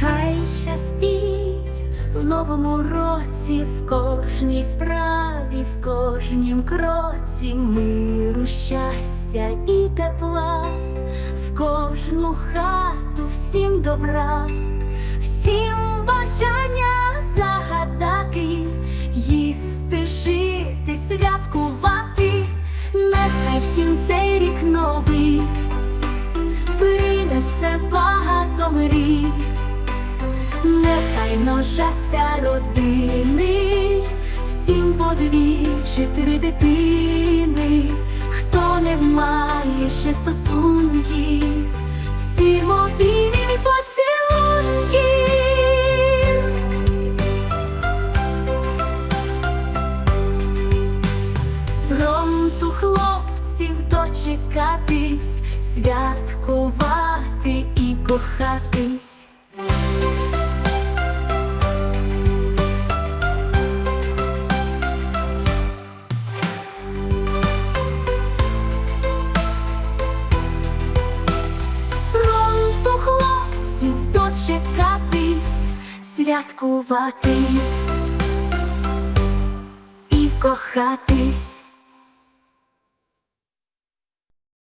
Хай щастить в новому році, в кожній справі, в кожнім кроці миру, щастя і тепла, в кожну хату всім добра, всім бажання загадати, їсти, жити, святкувати, нехай всім цей рік новий. Принесе багато мрій, нехай ножаться родини, всім по дві чи три дитини, хто не має ще стосунків, дочекатись, святкувати і кохатись. З фронту хлопців дочекатись, святкувати і кохатись.